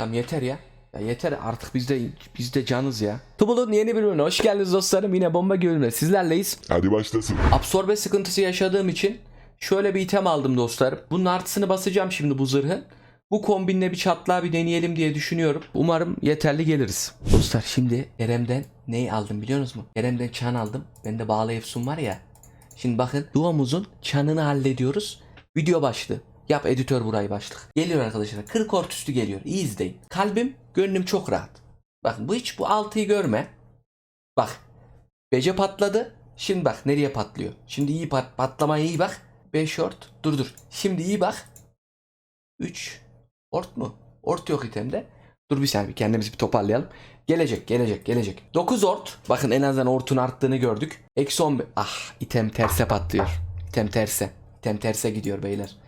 Tamam yeter ya. Ya yeter artık biz de biz de canız ya. Tubul'un yeni bölümüne hoş geldiniz dostlarım. Yine bomba bölümüne sizlerleyiz. Hadi başlasın. Absorbe sıkıntısı yaşadığım için şöyle bir item aldım dostlarım. Bunun artısını basacağım şimdi bu zırhın. Bu kombinle bir çatlağı bir deneyelim diye düşünüyorum. Umarım yeterli geliriz. Dostlar şimdi Erem'den neyi aldım biliyor musunuz? Erem'den çan aldım. Bende bağlı efsun var ya. Şimdi bakın duomuzun çanını hallediyoruz. Video başlığı. Yap editör burayı başlık. Geliyor arkadaşlar. 40 ort üstü geliyor. İyi izleyin. Kalbim, gönlüm çok rahat. Bakın bu hiç bu altıyı görme. Bak. Bece patladı. Şimdi bak nereye patlıyor. Şimdi iyi pat patlamaya iyi bak. 5 ort. Dur dur. Şimdi iyi bak. 3 ort mu? Ort yok itemde. Dur bir saniye kendimizi bir toparlayalım. Gelecek gelecek gelecek. 9 ort. Bakın en azından ortun arttığını gördük. Eksi 11. Ah item terse patlıyor. İtem terse. İtem terse gidiyor beyler.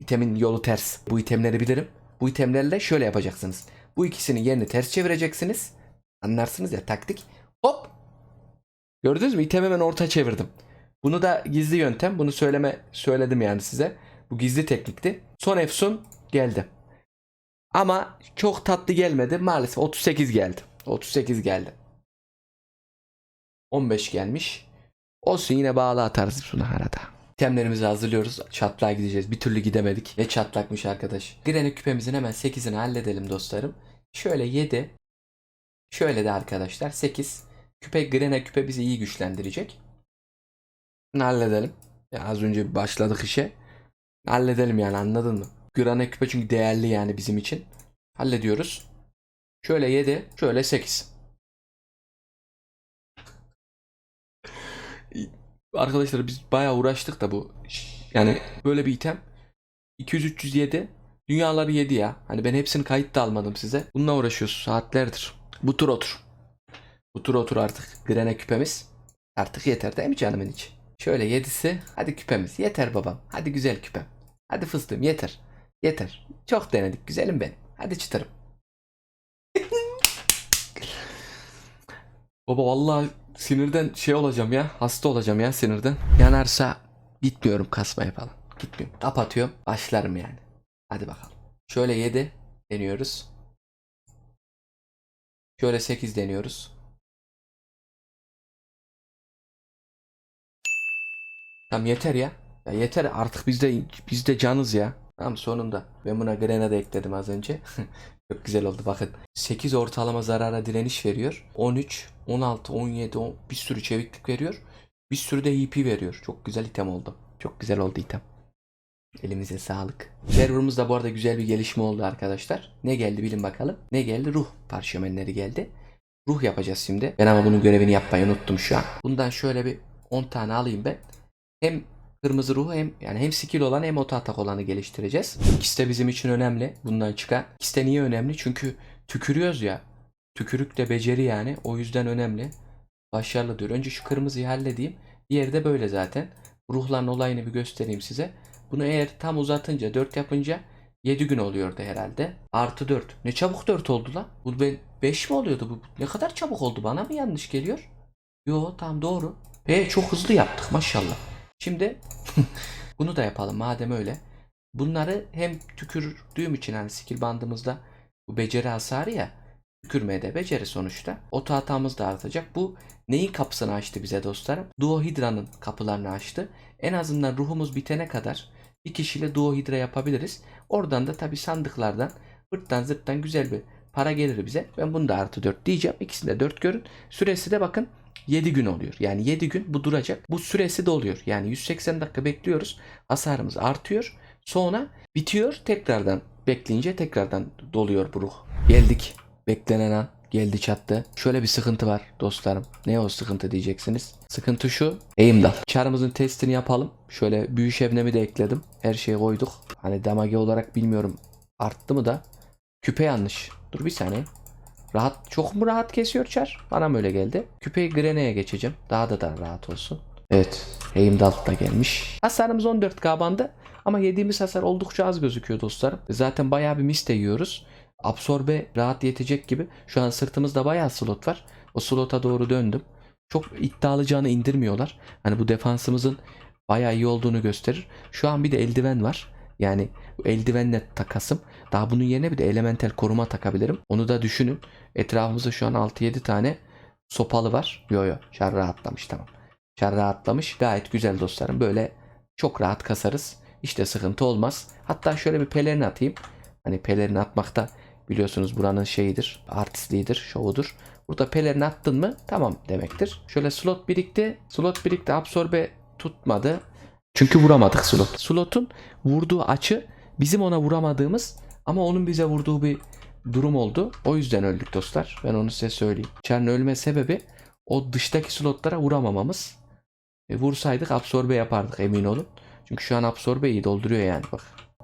İtemin yolu ters. Bu itemleri bilirim. Bu itemlerle şöyle yapacaksınız. Bu ikisinin yerini ters çevireceksiniz. Anlarsınız ya taktik. Hop Gördünüz mü? İtemi hemen orta çevirdim. Bunu da gizli yöntem. Bunu söyleme söyledim yani size. Bu gizli teknikti. Son efsun geldi. Ama çok tatlı gelmedi. Maalesef 38 geldi. 38 geldi. 15 gelmiş. Olsun yine bağlı atarız şunu arada. İtemlerimizi hazırlıyoruz. Çatlağa gideceğiz. Bir türlü gidemedik. Ne çatlakmış arkadaş. Granny küpemizin hemen 8'ini halledelim dostlarım. Şöyle 7. Şöyle de arkadaşlar 8. Küpe Grene küpe bizi iyi güçlendirecek. Halledelim. Ya az önce başladık işe. Halledelim yani anladın mı? Grene küpe çünkü değerli yani bizim için. Hallediyoruz. Şöyle 7, şöyle 8. Arkadaşlar biz bayağı uğraştık da bu. Yani böyle bir item. 200-307. Dünyaları 7 ya. Hani ben hepsini kayıt da almadım size. Bununla uğraşıyoruz saatlerdir. Bu tur otur. Bu tur otur artık. Grene küpemiz. Artık yeter değil mi canımın içi? Şöyle yedisi. Hadi küpemiz. Yeter babam. Hadi güzel küpem. Hadi fıstığım yeter. Yeter. Çok denedik güzelim benim. Hadi çıtırım. Baba vallahi sinirden şey olacağım ya. Hasta olacağım ya sinirden. Yanarsa gitmiyorum kasmaya falan. Gitmiyorum. Kapatıyorum. Başlarım yani. Hadi bakalım. Şöyle 7 deniyoruz. Şöyle 8 deniyoruz. Tamam yeter ya. Ya yeter artık biz de biz de canız ya. Tamam sonunda. Ben buna Grenade ekledim az önce. Çok güzel oldu bakın. 8 ortalama zarara direniş veriyor. 13, 16, 17, 10, bir sürü çeviklik veriyor. Bir sürü de EP veriyor. Çok güzel item oldu. Çok güzel oldu item. Elimize sağlık. Serverımızda bu arada güzel bir gelişme oldu arkadaşlar. Ne geldi bilin bakalım. Ne geldi? Ruh parşömenleri geldi. Ruh yapacağız şimdi. Ben ama bunun görevini yapmayı unuttum şu an. Bundan şöyle bir 10 tane alayım ben. Hem kırmızı ruhu hem yani hem skill olan hem oto atak olanı geliştireceğiz. İkisi bizim için önemli. Bundan çıkan. İkisi niye önemli? Çünkü tükürüyoruz ya. Tükürük de beceri yani. O yüzden önemli. Başarılı diyor. Önce şu kırmızıyı halledeyim. Diğeri de böyle zaten. Ruhların olayını bir göstereyim size. Bunu eğer tam uzatınca 4 yapınca 7 gün oluyordu herhalde. Artı 4. Ne çabuk 4 oldu lan. Bu ben 5 mi oluyordu bu? Ne kadar çabuk oldu bana mı yanlış geliyor? Yo tam doğru. E çok hızlı yaptık maşallah. Şimdi bunu da yapalım madem öyle. Bunları hem tükürdüğüm için hani skill bandımızda bu beceri hasarı ya tükürmeye de beceri sonuçta. Oto hatamız da artacak. Bu neyin kapısını açtı bize dostlarım? Duo Hydra'nın kapılarını açtı. En azından ruhumuz bitene kadar bir kişiyle Duo Hydra yapabiliriz. Oradan da tabi sandıklardan vırttan zırttan güzel bir para gelir bize. Ben bunu da artı 4 diyeceğim. İkisini de 4 görün. Süresi de bakın 7 gün oluyor. Yani 7 gün bu duracak. Bu süresi de oluyor. Yani 180 dakika bekliyoruz. Hasarımız artıyor. Sonra bitiyor. Tekrardan bekleyince tekrardan doluyor bu ruh. Geldik. Beklenen an geldi çattı. Şöyle bir sıkıntı var dostlarım. Ne o sıkıntı diyeceksiniz. Sıkıntı şu. Eğimdal. Çarımızın testini yapalım. Şöyle büyü şebnemi de ekledim. Her şeyi koyduk. Hani damage olarak bilmiyorum arttı mı da. Küpe yanlış. Dur bir saniye. Rahat çok mu rahat kesiyor çar? Bana mı öyle geldi? Küpeyi Grene'ye geçeceğim. Daha da da rahat olsun. Evet. Heimdall da gelmiş. Hasarımız 14k bandı. Ama yediğimiz hasar oldukça az gözüküyor dostlarım. Zaten bayağı bir mis yiyoruz. Absorbe rahat yetecek gibi. Şu an sırtımızda bayağı slot var. O slota doğru döndüm. Çok iddialı canı indirmiyorlar. Hani bu defansımızın bayağı iyi olduğunu gösterir. Şu an bir de eldiven var. Yani eldivenle takasım. Daha bunun yerine bir de elementel koruma takabilirim. Onu da düşünün. Etrafımızda şu an 6-7 tane sopalı var. Yo yo şar rahatlamış tamam. Şar rahatlamış. Gayet güzel dostlarım. Böyle çok rahat kasarız. İşte sıkıntı olmaz. Hatta şöyle bir pelerin atayım. Hani pelerin atmakta biliyorsunuz buranın şeyidir. Artistliğidir, şovudur. Burada pelerin attın mı tamam demektir. Şöyle slot birikti. Slot birikti absorbe tutmadı. Çünkü vuramadık slot. Slot'un vurduğu açı bizim ona vuramadığımız ama onun bize vurduğu bir durum oldu. O yüzden öldük dostlar. Ben onu size söyleyeyim. Çar'ın ölme sebebi o dıştaki slotlara vuramamamız. E, vursaydık absorbe yapardık emin olun. Çünkü şu an absorbe iyi dolduruyor yani bak.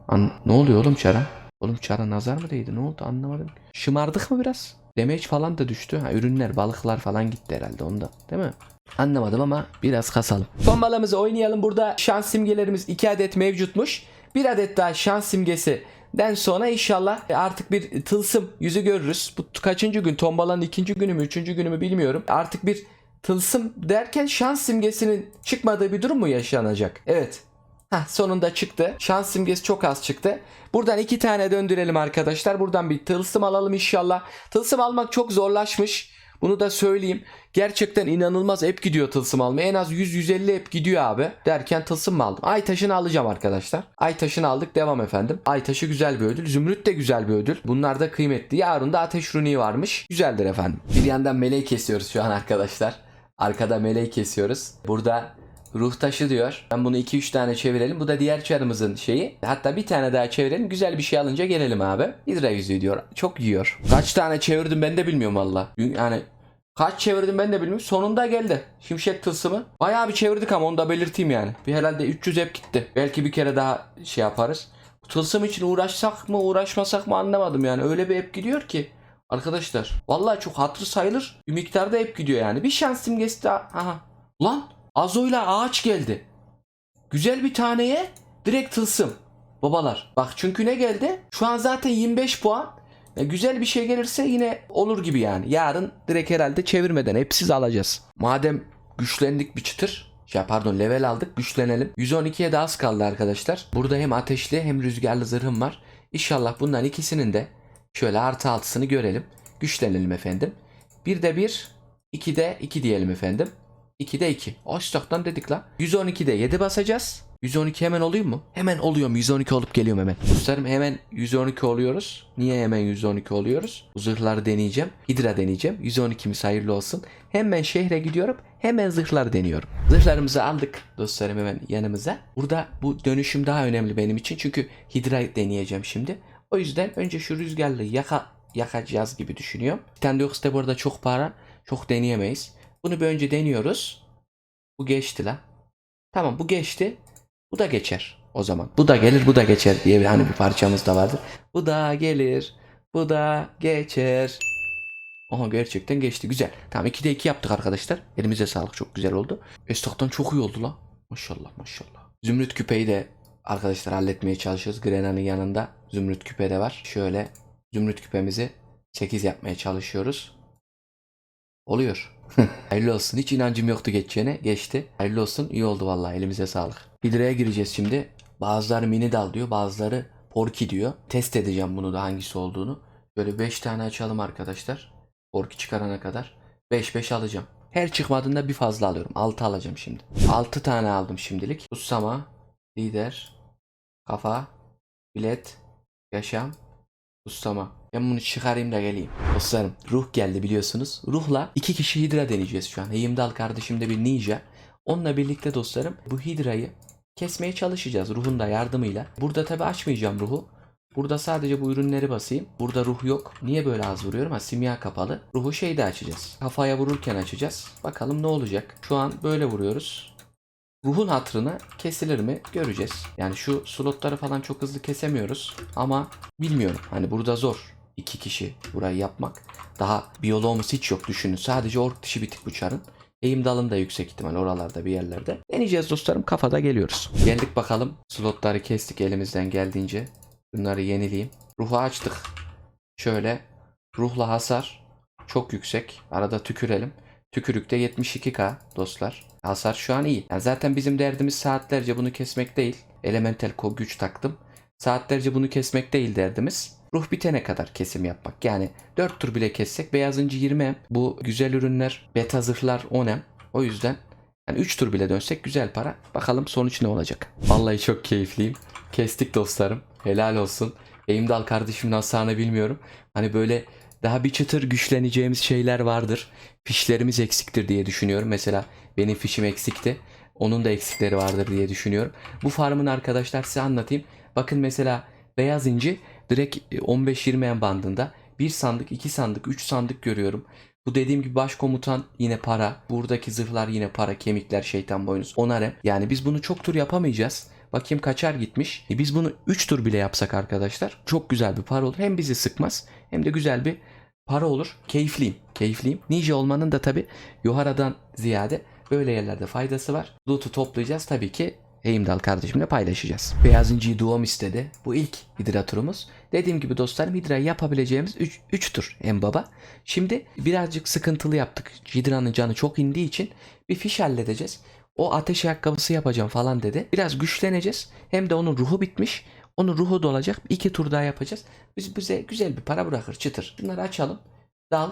An- ne oluyor oğlum Çar'a? Oğlum Çar'a nazar mı değdi? Ne oldu anlamadım. Şımardık mı biraz? Damage falan da düştü. Ha, ürünler, balıklar falan gitti herhalde onda. Değil mi? Anlamadım ama biraz kasalım. Son balığımızı oynayalım. Burada şans simgelerimiz 2 adet mevcutmuş. Bir adet daha şans simgesi Den sonra inşallah artık bir tılsım yüzü görürüz. Bu kaçıncı gün? Tombalanın ikinci günü mü, üçüncü günü mü bilmiyorum. Artık bir tılsım derken şans simgesinin çıkmadığı bir durum mu yaşanacak? Evet. Hah, sonunda çıktı. Şans simgesi çok az çıktı. Buradan iki tane döndürelim arkadaşlar. Buradan bir tılsım alalım inşallah. Tılsım almak çok zorlaşmış. Bunu da söyleyeyim. Gerçekten inanılmaz ep gidiyor tılsım almaya. En az 100-150 ep gidiyor abi. Derken tılsım mı aldım? Ay taşını alacağım arkadaşlar. Ay taşını aldık. Devam efendim. Ay taşı güzel bir ödül. Zümrüt de güzel bir ödül. Bunlar da kıymetli. Yarın da ateş runiği varmış. Güzeldir efendim. Bir yandan meleği kesiyoruz şu an arkadaşlar. Arkada meleği kesiyoruz. Burada Ruh taşı diyor. Ben bunu 2-3 tane çevirelim. Bu da diğer çarımızın şeyi. Hatta bir tane daha çevirelim. Güzel bir şey alınca gelelim abi. Hidra yüzüğü diyor. Çok yiyor. Kaç tane çevirdim ben de bilmiyorum valla. Yani kaç çevirdim ben de bilmiyorum. Sonunda geldi. Şimşek tılsımı. Bayağı bir çevirdik ama onu da belirteyim yani. Bir herhalde 300 hep gitti. Belki bir kere daha şey yaparız. Tılsım için uğraşsak mı uğraşmasak mı anlamadım yani. Öyle bir hep gidiyor ki. Arkadaşlar. Vallahi çok hatırı sayılır. Bir miktarda hep gidiyor yani. Bir şans simgesi daha. Aha. Lan Azo'yla ağaç geldi. Güzel bir taneye direkt tılsım. Babalar. Bak çünkü ne geldi? Şu an zaten 25 puan. Ya güzel bir şey gelirse yine olur gibi yani. Yarın direkt herhalde çevirmeden hepsiz alacağız. Madem güçlendik bir çıtır. Ya pardon level aldık güçlenelim. 112'ye de az kaldı arkadaşlar. Burada hem ateşli hem rüzgarlı zırhım var. İnşallah bundan ikisinin de şöyle artı altısını görelim. Güçlenelim efendim. Bir de bir, iki de iki diyelim efendim. 2'de 2. Açtaktan dedik la. 112'de 7 basacağız. 112 hemen oluyor mu? Hemen oluyorum. 112 olup geliyorum hemen. Dostlarım hemen 112 oluyoruz. Niye hemen 112 oluyoruz? Zırhları deneyeceğim. Hidra deneyeceğim. 112'miz hayırlı olsun. Hemen şehre gidiyorum. Hemen zırhları deniyorum. Zırhlarımızı aldık dostlarım hemen yanımıza. Burada bu dönüşüm daha önemli benim için. Çünkü Hidra deneyeceğim şimdi. O yüzden önce şu rüzgarlı yaka, yakacağız gibi düşünüyorum. Yoksa bu arada çok para. Çok deneyemeyiz. Bunu bir önce deniyoruz. Bu geçti la. Tamam bu geçti. Bu da geçer o zaman. Bu da gelir bu da geçer diye bir hani bir parçamız da vardı. Bu da gelir. Bu da geçer. Aha gerçekten geçti. Güzel. Tamam 2'de 2 yaptık arkadaşlar. Elimize sağlık. Çok güzel oldu. Esnaftan çok iyi oldu la. Maşallah maşallah. Zümrüt küpeyi de arkadaşlar halletmeye çalışıyoruz. Grena'nın yanında zümrüt küpe de var. Şöyle zümrüt küpemizi 8 yapmaya çalışıyoruz. Oluyor. Hayırlı olsun. Hiç inancım yoktu geçeceğine. Geçti. Hayırlı olsun. İyi oldu vallahi. Elimize sağlık. Hidra'ya gireceğiz şimdi. Bazıları mini dal diyor. Bazıları porki diyor. Test edeceğim bunu da hangisi olduğunu. Böyle 5 tane açalım arkadaşlar. Porki çıkarana kadar. 5-5 alacağım. Her çıkmadığında bir fazla alıyorum. 6 alacağım şimdi. 6 tane aldım şimdilik. Kutsama, lider, kafa, bilet, yaşam, kutsama. Ben bunu çıkarayım da geleyim. Dostlarım ruh geldi biliyorsunuz. Ruhla iki kişi hidra deneyeceğiz şu an. Heimdall kardeşim de bir ninja. Onunla birlikte dostlarım bu hidrayı kesmeye çalışacağız ruhun da yardımıyla. Burada tabi açmayacağım ruhu. Burada sadece bu ürünleri basayım. Burada ruh yok. Niye böyle az vuruyorum? Ha simya kapalı. Ruhu şeyde açacağız. Kafaya vururken açacağız. Bakalım ne olacak. Şu an böyle vuruyoruz. Ruhun hatırına kesilir mi göreceğiz. Yani şu slotları falan çok hızlı kesemiyoruz. Ama bilmiyorum. Hani burada zor. İki kişi burayı yapmak. Daha biyoloğumuz hiç yok düşünün. Sadece ork dışı bir tık bu çarın. Eğim dalım da yüksek ihtimal oralarda bir yerlerde. Deneyeceğiz dostlarım kafada geliyoruz. Geldik bakalım. Slotları kestik elimizden geldiğince. Bunları yenileyim. Ruhu açtık. Şöyle. Ruhla hasar. Çok yüksek. Arada tükürelim. Tükürükte 72k dostlar. Hasar şu an iyi. Yani zaten bizim derdimiz saatlerce bunu kesmek değil. Elemental güç taktım. Saatlerce bunu kesmek değil derdimiz. Ruh bitene kadar kesim yapmak. Yani 4 tur bile kessek beyazıncı 20M. Bu güzel ürünler beta zırhlar 10M. O yüzden yani 3 tur bile dönsek güzel para. Bakalım sonuç ne olacak. Vallahi çok keyifliyim. Kestik dostlarım. Helal olsun. Eğimdal kardeşimin hasarını bilmiyorum. Hani böyle daha bir çıtır güçleneceğimiz şeyler vardır. Fişlerimiz eksiktir diye düşünüyorum. Mesela benim fişim eksikti. Onun da eksikleri vardır diye düşünüyorum. Bu farmın arkadaşlar size anlatayım. Bakın mesela beyaz inci direkt 15-20 en bandında. Bir sandık, iki sandık, üç sandık görüyorum. Bu dediğim gibi başkomutan yine para. Buradaki zırhlar yine para. Kemikler, şeytan boynuz. Onarım. Yani biz bunu çok tur yapamayacağız. Bakayım kaçar gitmiş. E biz bunu 3 tur bile yapsak arkadaşlar çok güzel bir para olur. Hem bizi sıkmaz hem de güzel bir para olur. Keyifliyim. Keyifliyim. Ninja olmanın da tabi Yohara'dan ziyade böyle yerlerde faydası var. Loot'u toplayacağız tabii ki Heimdall kardeşimle paylaşacağız. Beyaz inciyi duom istedi. Bu ilk hidra turumuz. Dediğim gibi dostlarım hidrayı yapabileceğimiz 3 tur en baba. Şimdi birazcık sıkıntılı yaptık. Hidra'nın canı çok indiği için bir fiş halledeceğiz. O ateş ayakkabısı yapacağım falan dedi. Biraz güçleneceğiz. Hem de onun ruhu bitmiş. Onun ruhu dolacak. İki tur daha yapacağız. Biz bize güzel bir para bırakır çıtır. Bunları açalım. Dal,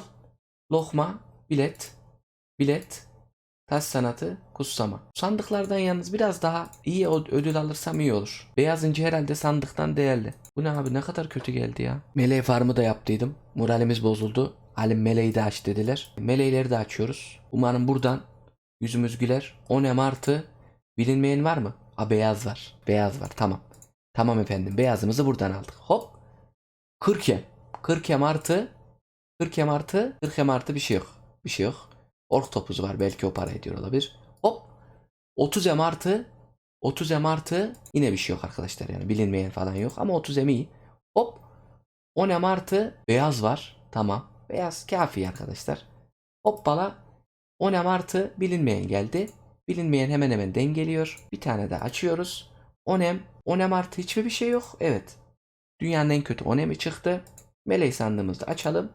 lokma, bilet, bilet, taş sanatı, kutsama. Sandıklardan yalnız biraz daha iyi ödül alırsam iyi olur. Beyaz inci herhalde sandıktan değerli. Bu ne abi ne kadar kötü geldi ya. Meleği farmı da yaptıydım. Moralimiz bozuldu. Halim meleği de aç dediler. Meleğleri de açıyoruz. Umarım buradan yüzümüz güler. 10 M artı bilinmeyen var mı? A beyaz var. Beyaz var tamam. Tamam efendim beyazımızı buradan aldık. Hop. 40 M. 40 M artı 40 M artı 40 M artı bir şey yok. Bir şey yok. Ork topuzu var belki o para ediyor olabilir. Hop. 30 M artı 30 M artı yine bir şey yok arkadaşlar yani bilinmeyen falan yok ama 30 M iyi. Hop. 10 M artı beyaz var. Tamam. Beyaz kafi arkadaşlar. Hoppala 10 M artı bilinmeyen geldi. Bilinmeyen hemen hemen dengeliyor. Bir tane daha açıyoruz. 10 M. 10 M artı hiçbir bir şey yok. Evet. Dünyanın en kötü 10 M'i çıktı. Meleği sandığımızda açalım.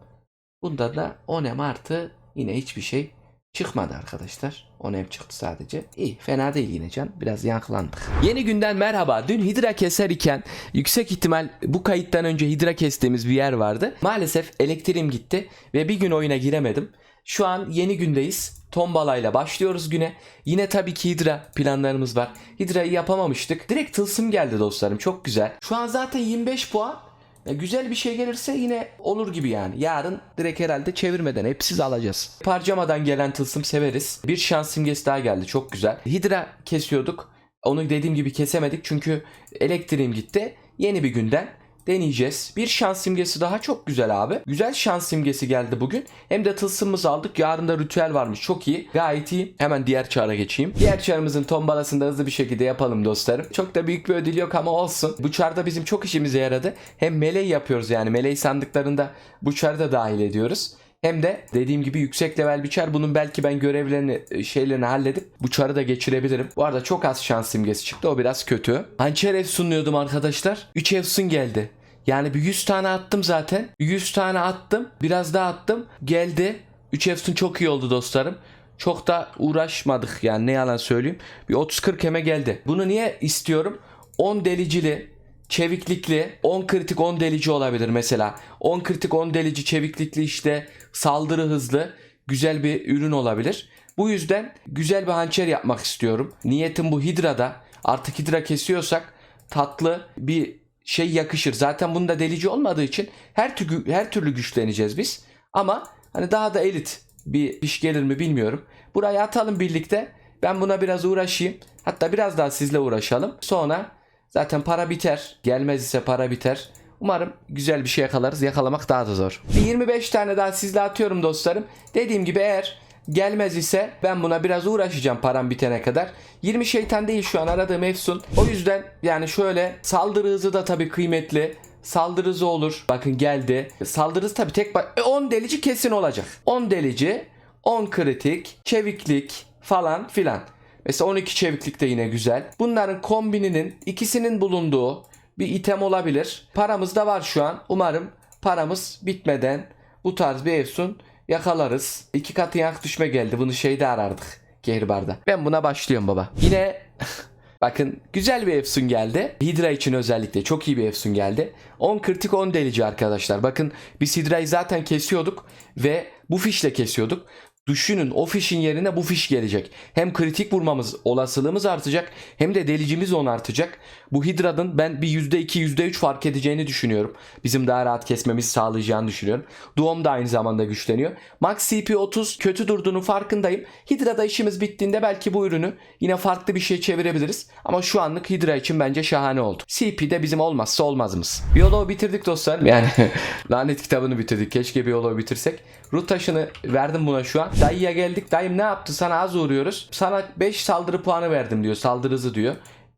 Bunda da 10 M artı yine hiçbir şey çıkmadı arkadaşlar. 10 M çıktı sadece. İyi fena değil yine can. Biraz yankılandık. Yeni günden merhaba. Dün hidra keser iken yüksek ihtimal bu kayıttan önce hidra kestiğimiz bir yer vardı. Maalesef elektriğim gitti ve bir gün oyuna giremedim. Şu an yeni gündeyiz. Tombalayla başlıyoruz güne. Yine tabii ki Hidra planlarımız var. Hidra'yı yapamamıştık. Direkt tılsım geldi dostlarım. Çok güzel. Şu an zaten 25 puan. Ya güzel bir şey gelirse yine olur gibi yani. Yarın direkt herhalde çevirmeden hepsiz alacağız. Parçamadan gelen tılsım severiz. Bir şans simgesi daha geldi. Çok güzel. Hidra kesiyorduk. Onu dediğim gibi kesemedik çünkü elektriğim gitti. Yeni bir günden deneyeceğiz. Bir şans simgesi daha çok güzel abi. Güzel şans simgesi geldi bugün. Hem de tılsımımızı aldık. Yarın da ritüel varmış. Çok iyi. Gayet iyi. Hemen diğer çağra geçeyim. Diğer çağrımızın tombalasını da hızlı bir şekilde yapalım dostlarım. Çok da büyük bir ödül yok ama olsun. Bu çarda bizim çok işimize yaradı. Hem meleği yapıyoruz yani. Meleği sandıklarında bu çarda dahil ediyoruz. Hem de dediğim gibi yüksek level bir çar. Bunun belki ben görevlerini e, şeylerini halledip bu çarı da geçirebilirim. Bu arada çok az şans simgesi çıktı. O biraz kötü. Hançer efsunluyordum arkadaşlar. 3 efsun geldi. Yani bir 100 tane attım zaten. Bir 100 tane attım. Biraz daha attım. Geldi. 3 efsun çok iyi oldu dostlarım. Çok da uğraşmadık yani ne yalan söyleyeyim. Bir 30-40 eme geldi. Bunu niye istiyorum? 10 delicili, çeviklikli, 10 kritik 10 delici olabilir mesela. 10 kritik 10 delici çeviklikli işte saldırı hızlı güzel bir ürün olabilir. Bu yüzden güzel bir hançer yapmak istiyorum. Niyetim bu Hidra'da. Artık Hidra kesiyorsak tatlı bir şey yakışır. Zaten bunda delici olmadığı için her türlü her türlü güçleneceğiz biz. Ama hani daha da elit bir iş gelir mi bilmiyorum. Buraya atalım birlikte. Ben buna biraz uğraşayım. Hatta biraz daha sizle uğraşalım. Sonra zaten para biter. Gelmez ise para biter. Umarım güzel bir şey yakalarız. Yakalamak daha da zor. Bir 25 tane daha sizle atıyorum dostlarım. Dediğim gibi eğer gelmez ise ben buna biraz uğraşacağım param bitene kadar. 20 şeytan değil şu an aradığım Efsun. O yüzden yani şöyle saldırı hızı da tabii kıymetli. Saldırı hızı olur. Bakın geldi. Saldırı tabii tek bak- E, 10 delici kesin olacak. 10 delici, 10 kritik, çeviklik falan filan. Mesela 12 çeviklik de yine güzel. Bunların kombininin ikisinin bulunduğu bir item olabilir. Paramız da var şu an. Umarım paramız bitmeden bu tarz bir Efsun yakalarız. İki katı yank düşme geldi. Bunu şeyde arardık. Kehribar'da. Ben buna başlıyorum baba. Yine Bakın güzel bir Efsun geldi. Hydra için özellikle çok iyi bir Efsun geldi. 10 kritik 10 delici arkadaşlar. Bakın biz Hydra'yı zaten kesiyorduk ve bu fişle kesiyorduk. Düşünün o fişin yerine bu fiş gelecek. Hem kritik vurmamız olasılığımız artacak hem de delicimiz on artacak. Bu Hydra'nın ben bir %2 %3 fark edeceğini düşünüyorum. Bizim daha rahat kesmemizi sağlayacağını düşünüyorum. Duom da aynı zamanda güçleniyor. Max CP 30 kötü durduğunu farkındayım. Hydra'da işimiz bittiğinde belki bu ürünü yine farklı bir şey çevirebiliriz. Ama şu anlık Hydra için bence şahane oldu. CP de bizim olmazsa olmazımız. Biyoloğu bitirdik dostlar. Yani lanet kitabını bitirdik. Keşke biyoloğu bitirsek. Root taşını verdim buna şu an. Dayıya geldik. Dayım ne yaptı? Sana az uğruyoruz. Sana 5 saldırı puanı verdim diyor. Saldırı hızı diyor.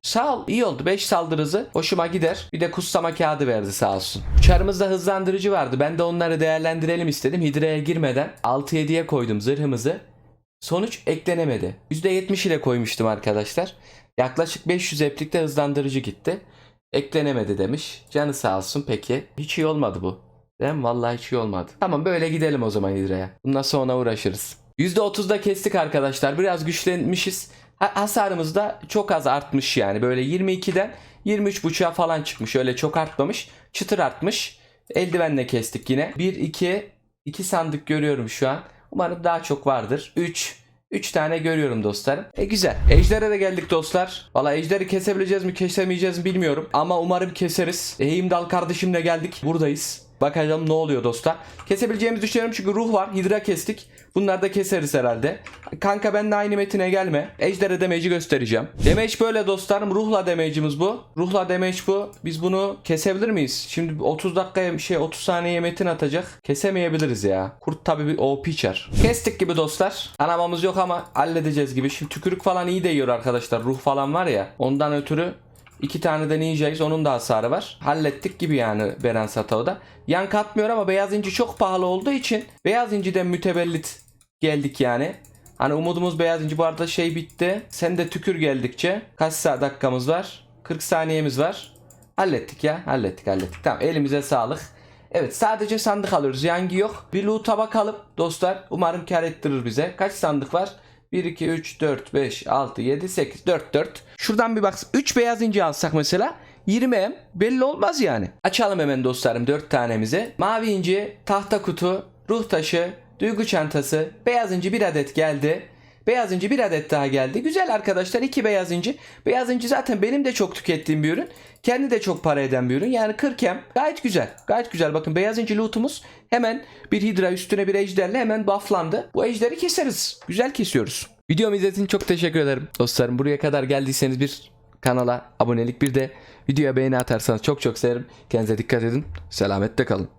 Sağ ol iyi oldu 5 saldırı hızı hoşuma gider. Bir de kutsama kağıdı verdi sağ olsun. Çarımızda hızlandırıcı vardı. Ben de onları değerlendirelim istedim. Hidra'ya girmeden 6-7'ye koydum zırhımızı. Sonuç eklenemedi. %70 ile koymuştum arkadaşlar. Yaklaşık 500 eplikte hızlandırıcı gitti. Eklenemedi demiş. Canı sağ olsun peki. Hiç iyi olmadı bu. Değil? Vallahi hiç iyi olmadı. Tamam böyle gidelim o zaman Hidra'ya. Bundan sonra uğraşırız. %30'da kestik arkadaşlar. Biraz güçlenmişiz. Ha- hasarımız da çok az artmış yani. Böyle 22'den 23.5'a falan çıkmış. Öyle çok artmamış. Çıtır artmış. Eldivenle kestik yine. 1, 2, 2 sandık görüyorum şu an. Umarım daha çok vardır. 3, 3 tane görüyorum dostlarım. E güzel. Ejder'e de geldik dostlar. Valla Ejder'i kesebileceğiz mi kesemeyeceğiz mi bilmiyorum. Ama umarım keseriz. Eğimdal kardeşimle geldik. Buradayız. Bakalım ne oluyor dostlar. Kesebileceğimizi düşünüyorum çünkü ruh var. Hidra kestik. Bunları da keseriz herhalde. Kanka ben de aynı metine gelme. Ejder'e damage'i göstereceğim. Damage böyle dostlarım. Ruhla damage'imiz bu. Ruhla damage bu. Biz bunu kesebilir miyiz? Şimdi 30 dakikaya şey 30 saniye metin atacak. Kesemeyebiliriz ya. Kurt tabi bir OP çar. Kestik gibi dostlar. Kanamamız yok ama halledeceğiz gibi. Şimdi tükürük falan iyi değiyor arkadaşlar. Ruh falan var ya. Ondan ötürü İki tane de ninjayız onun da hasarı var. Hallettik gibi yani Beren Satao'da. Yan katmıyor ama beyaz inci çok pahalı olduğu için beyaz inciden mütevellit geldik yani. Hani umudumuz beyaz inci bu arada şey bitti. Sen de tükür geldikçe kaç dakikamız var? 40 saniyemiz var. Hallettik ya hallettik hallettik. Tamam elimize sağlık. Evet sadece sandık alıyoruz. Yangi yok. Bir loot'a bakalım dostlar. Umarım kar ettirir bize. Kaç sandık var? 1, 2, 3, 4, 5, 6, 7, 8, 4, 4. Şuradan bir bak. 3 beyaz inci alsak mesela 20M belli olmaz yani. Açalım hemen dostlarım 4 tanemizi. Mavi inci, tahta kutu, ruh taşı, duygu çantası, beyaz inci bir adet geldi. Beyaz inci bir adet daha geldi. Güzel arkadaşlar iki beyaz inci. Beyaz inci zaten benim de çok tükettiğim bir ürün. Kendi de çok para eden bir ürün. Yani 40M gayet güzel. Gayet güzel. Bakın beyaz inci lootumuz hemen bir hidra üstüne bir ejderle hemen bufflandı. Bu ejderi keseriz. Güzel kesiyoruz. Videomu izlediğiniz için çok teşekkür ederim. Dostlarım buraya kadar geldiyseniz bir kanala abonelik bir de videoya beğeni atarsanız çok çok severim. Kendinize dikkat edin. Selametle kalın.